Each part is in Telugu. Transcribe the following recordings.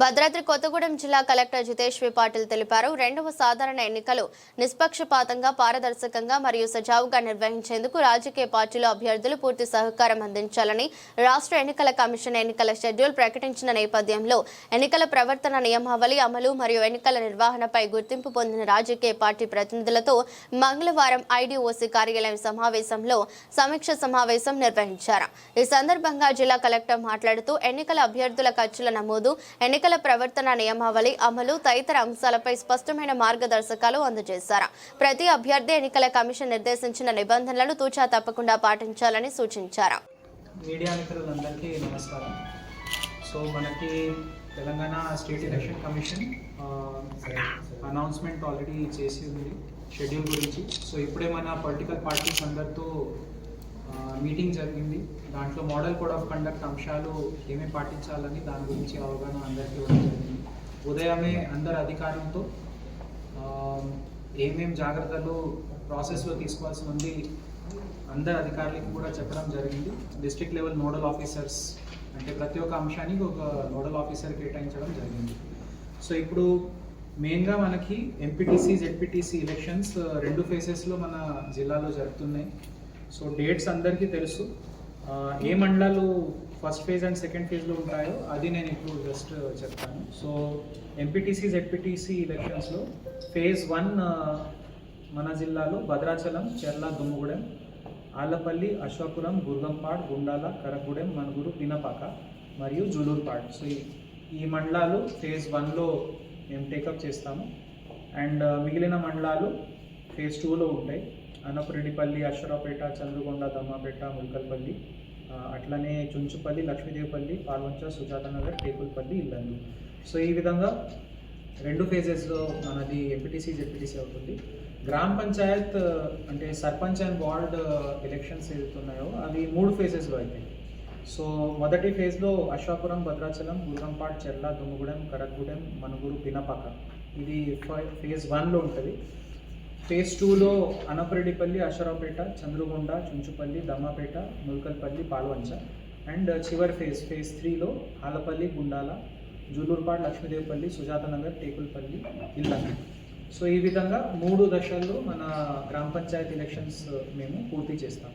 భద్రాద్రి కొత్తగూడెం జిల్లా కలెక్టర్ జితేష్ వి పాటిల్ తెలిపారు. రెండవ సాధారణ ఎన్నికలు నిష్పక్షపాతంగా పారదర్శకంగా మరియు సజావుగా నిర్వహించేందుకు రాజకీయ పార్టీల అభ్యర్థులు పూర్తి సహకారం అందించాలని రాష్ట్ర ఎన్నికల కమిషన్ ఎన్నికల షెడ్యూల్ ప్రకటించిన నేపథ్యంలో ఎన్నికల ప్రవర్తన నియమావళి అమలు మరియు ఎన్నికల నిర్వహణపై గుర్తింపు పొందిన రాజకీయ పార్టీ ప్రతినిధులతో మంగళవారం ఐడీఓసీ కార్యాలయం సమావేశంలో సమీక్ష సమావేశం నిర్వహించారు. ఈ సందర్భంగా జిల్లా కలెక్టర్ మాట్లాడుతూ ఎన్నికల అభ్యర్థుల ఖర్చుల నమోదు ఎన్నికల ఎన్నికల ప్రవర్తన నియమావళి అమలు తదితర అంశాలపై స్పష్టమైన మార్గదర్శకాలు అందజేశారు. ప్రతి అభ్యర్థి ఎన్నికల కమిషన్ నిర్దేశించిన నిబంధనలను తూచా తప్పకుండా పాటించాలని సూచించారు. మీడియా మిత్రులందరికీ నమస్కారం. సో మనకి Telangana state election commission announcement already చేసి ఉంది షెడ్యూల్ గురించి. సో ఇప్పుడే మన పొలిటికల్ పార్టీస్ అందరితో మీటింగ్ జరిగింది. దాంట్లో మోడల్ కోడ్ ఆఫ్ కండక్ట్ అంశాలు ఏమేమి పాటించాలని దాని గురించి అవగాహన అందరికీ ఇవ్వడం జరిగింది. ఉదయమే అందరు అధికారంతో ఏమేం జాగ్రత్తలు ప్రాసెస్లో తీసుకోవాల్సి ఉంది అందరు అధికారులకు కూడా చెప్పడం జరిగింది. డిస్ట్రిక్ట్ లెవెల్ నోడల్ ఆఫీసర్స్ అంటే ప్రతి ఒక్క అంశానికి ఒక నోడల్ ఆఫీసర్ కేటాయించడం జరిగింది. సో ఇప్పుడు మెయిన్గా మనకి ఎంపీటీసీ జెడ్పీటీసీ ఎలక్షన్స్ రెండు ఫేసెస్లో మన జిల్లాలో జరుగుతున్నాయి. సో డేట్స్ అందరికీ తెలుసు. ఏ మండలాలు ఫస్ట్ ఫేజ్ అండ్ సెకండ్ ఫేజ్లో ఉంటాయో అది నేను ఇప్పుడు జస్ట్ చెప్తాను. సో ఎంపీటీసీ జెడ్పీటీసీ ఎలక్షన్స్లో ఫేజ్ వన్ మన జిల్లాలో భద్రాచలం చెర్ల దుమ్ముగూడెం ఆలపల్లి అశ్వాపురం గుర్గంపాడ్ గుండాల కరగూడెం మనుగురు పినపాక మరియు జులూర్పాడ్. సో ఈ- ఈ మండలాలు ఫేజ్ వన్లో మేము టేకప్ చేస్తాము. అండ్ మిగిలిన మండలాలు ఫేజ్ టూలో ఉంటాయి. అన్నపురెడ్డిపల్లి అశ్వరాపేట చంద్రగొండ దమ్మాపేట ముల్కల్పల్లి అట్లనే చుంచుపల్లి లక్ష్మీదేవిపల్లి పాల్వంచ సుజాతనగర్ టేకుల్పల్లి ఇల్లందు. సో ఈ విధంగా రెండు ఫేజెస్లో మనది ఎంపీటీసీ జెడ్పీటీసీ అవుతుంది. గ్రామ పంచాయత్ అంటే సర్పంచ్ అండ్ వార్డ్ ఎలక్షన్స్ ఏదైతున్నాయో అవి మూడు ఫేజెస్లో అవుతాయి సో మొదటి ఫేజ్లో అశ్వాపురం భద్రాచలం గుర్రంపాట్ చెర్ల దుమ్ముగూడెం కరగూడెం మనుగురు పినపాక. ఇది ఫ- ఫేజ్ వన్లో ఉంటుంది. ఫేజ్ టూలో అనపరెడ్డిపల్లి అశ్వరావుపేట చంద్రగొండ చుంచుపల్లి దమ్మాపేట ముల్కల్పల్లి పాల్వంచ. అండ్ uh, చివరి ఫేజ్ ఫేజ్ త్రీలో ఆలపల్లి గుండాల జూలూరుపాడు లక్ష్మీదేవిపల్లి సుజాతనగర్ టేకుల్పల్లి ఇల్లంది సో ఈ విధంగా మూడు దశల్లో మన గ్రామ పంచాయతీ ఎలక్షన్స్ uh, మేము పూర్తి చేస్తాం.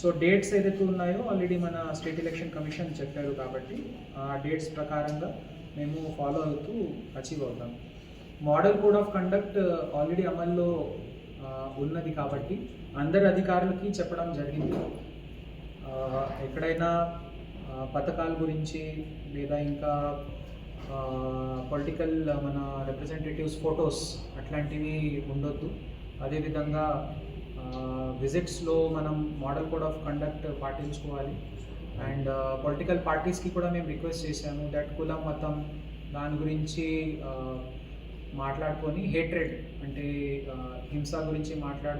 సో డేట్స్ ఏదైతే ఉన్నాయో ఆల్రెడీ మన స్టేట్ ఎలక్షన్ కమిషన్ చెప్పారు కాబట్టి ఆ డేట్స్ ప్రకారంగా మేము ఫాలో అవుతూ అచీవ్ అవుతాం. Model code of conduct uh, already అమల్లో uh, ఉన్నది కాబట్టి అందరి అధికారులకి చెప్పడం జరిగింది. Uh, ఎక్కడైనా పథకాల గురించి లేదా ఇంకా పొలిటికల్ మన రిప్రజెంటేటివ్స్ ఫొటోస్ అట్లాంటివి ఉండొద్దు. అదేవిధంగా విజిట్స్లో మనం మోడల్ కోడ్ ఆఫ్ కండక్ట్ పాటించుకోవాలి. అండ్ పొలిటికల్ పార్టీస్కి కూడా మేము రిక్వెస్ట్ చేశాము. దట్ కులం మతం దాని గురించి మాట్లాడుకొని హేట్రెడ్ అంటే హింస గురించి మాట్లాడ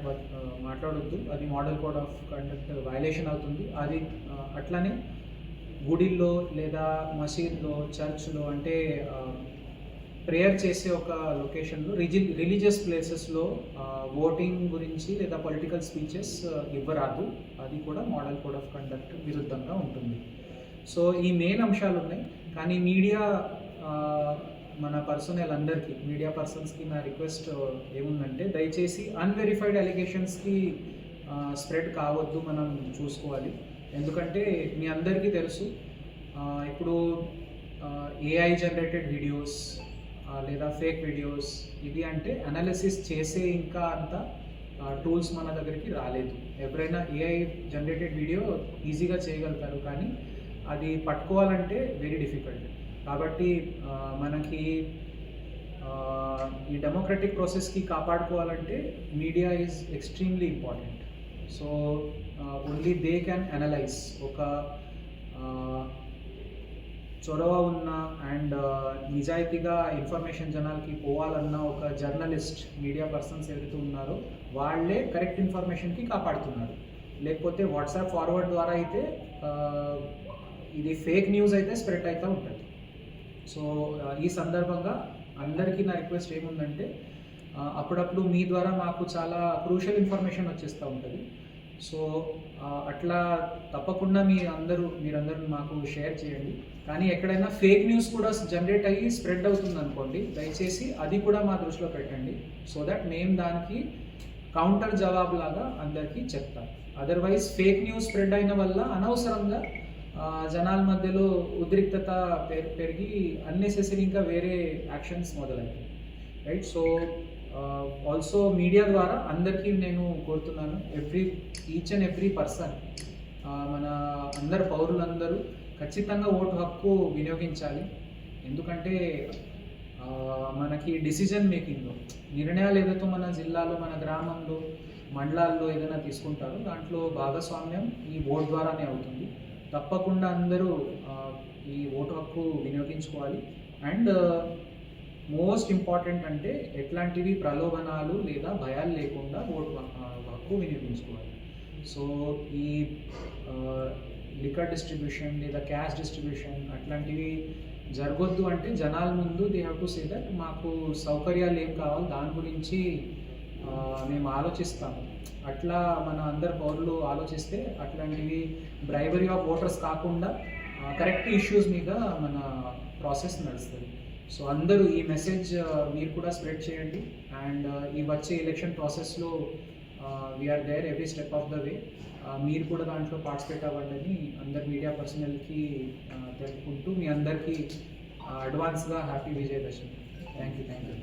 మాట్లాడొద్దు. అది model code of conduct violation అవుతుంది. అది అట్లానే అట్లనే గుడిల్లో లేదా మసీద్లో చర్చ్లో అంటే ప్రేయర్ చేసే ఒక లొకేషన్లో రిజి రిలీజియస్ ప్లేసెస్లో ఓటింగ్ గురించి లేదా పొలిటికల్ స్పీచెస్ ఇవ్వరాదు. అది కూడా మోడల్ కోడ్ ఆఫ్ కండక్ట్ విరుద్ధంగా ఉంటుంది. సో ఈ మెయిన్ అంశాలు ఉన్నాయి కానీ మీడియా మన పర్సనల్ అందరికీ మీడియా పర్సన్స్కి నా రిక్వెస్ట్ ఏముందంటే దయచేసి అన్వెరిఫైడ్ అలిగేషన్స్కి స్ప్రెడ్ కావద్దు మనం చూసుకోవాలి. ఎందుకంటే మీ అందరికీ తెలుసు ఇప్పుడు ఏఐ జనరేటెడ్ వీడియోస్ లేదా ఫేక్ వీడియోస్ ఇది అంటే అనాలిసిస్ చేసే ఇంకా అంత టూల్స్ మన దగ్గరికి రాలేదు. ఎవరైనా ఏఐ జనరేటెడ్ వీడియో ఈజీగా చేయగలుగుతారు కానీ అది పట్టుకోవాలంటే వెరీ డిఫికల్ట్ కాబట్టి మనకి ఈ డెమోక్రటిక్ ప్రాసెస్కి కాపాడుకోవాలంటే media is extremely important so only they can analyze ఒక చొరవ ఉన్న అండ్ నిజాయితీగా ఇన్ఫర్మేషన్ జనాలకి పోవాలన్న ఒక జర్నలిస్ట్ మీడియా పర్సన్స్ ఎవరైతే ఉన్నారో వాళ్ళే కరెక్ట్ ఇన్ఫర్మేషన్కి కాపాడుతున్నారు. లేకపోతే వాట్సాప్ ఫార్వర్డ్ ద్వారా అయితే ఇది ఫేక్ న్యూస్ అయితే స్ప్రెడ్ అవుతూ ఉంటుంది. సో ఈ సందర్భంగా అందరికీ నా రిక్వెస్ట్ ఏముందంటే అప్పుడప్పుడు మీ ద్వారా మాకు చాలా క్రూషియల్ ఇన్ఫర్మేషన్ వచ్చేస్తూ ఉంటుంది. సో అట్లా తప్పకుండా మీ అందరూ మీరందరూ మాకు షేర్ చేయండి. కానీ ఎక్కడైనా ఫేక్ న్యూస్ కూడా జనరేట్ అయ్యి స్ప్రెడ్ అవుతుంది అనుకోండి దయచేసి అది కూడా మా దృష్టిలో పెట్టండి. సో దట్ మేము దానికి కౌంటర్ జవాబు లాగా అందరికీ చెప్తాం. అదర్వైజ్ ఫేక్ న్యూస్ స్ప్రెడ్ అయిన వల్ల అనవసరంగా జనాల మధ్యలో ఉద్రిక్తత పెరిగి అన్నెసెసరీ ఇంకా వేరే యాక్షన్స్ మొదలయ్యాయి. రైట్ సో ఆల్సో మీడియా ద్వారా అందరికీ నేను కోరుతున్నాను every each and every person మన అందరు పౌరులందరూ ఖచ్చితంగా ఓటు హక్కు వినియోగించాలి. ఎందుకంటే మనకి డిసిజన్ మేకింగ్లో నిర్ణయాలు ఏదైతే మన జిల్లాలో మన గ్రామంలో మండలాల్లో ఏదైనా తీసుకుంటారో దాంట్లో భాగస్వామ్యం ఈ ఓట్ ద్వారానే అవుతుంది. తప్పకుండా అందరూ ఈ ఓటు హక్కు వినియోగించుకోవాలి. అండ్ మోస్ట్ ఇంపార్టెంట్ అంటే ఎట్లాంటివి ప్రలోభనాలు లేదా భయాలు లేకుండా ఓటు హక్కు వినియోగించుకోవాలి. సో ఈ లిక్కర్ డిస్ట్రిబ్యూషన్ లేదా క్యాష్ డిస్ట్రిబ్యూషన్ అట్లాంటివి జరగొద్దు అంటే జనాల ముందు they have to say that మాకు సౌకర్యాలు ఏం కావాలి దాని గురించి మేము ఆలోచిస్తాము. అట్లా మన అందరు పౌరులు ఆలోచిస్తే అట్లాంటివి బ్రైబరీ ఆఫ్ ఓటర్స్ కాకుండా కరెక్ట్ ఇష్యూస్ మీద మన ప్రాసెస్ నడుస్తుంది. సో అందరూ ఈ మెసేజ్ మీరు కూడా స్ప్రెడ్ చేయండి. అండ్ ఈ వచ్చే ఎలక్షన్ ప్రాసెస్లో we're there every step of the way మీరు కూడా దాంట్లో పార్టిసిపేట్ అవ్వండి అందరు మీడియా పర్సనల్కి తెలుపుకుంటూ మీ అందరికీ అడ్వాన్స్గా happy Vijayadashami. Thank you thank you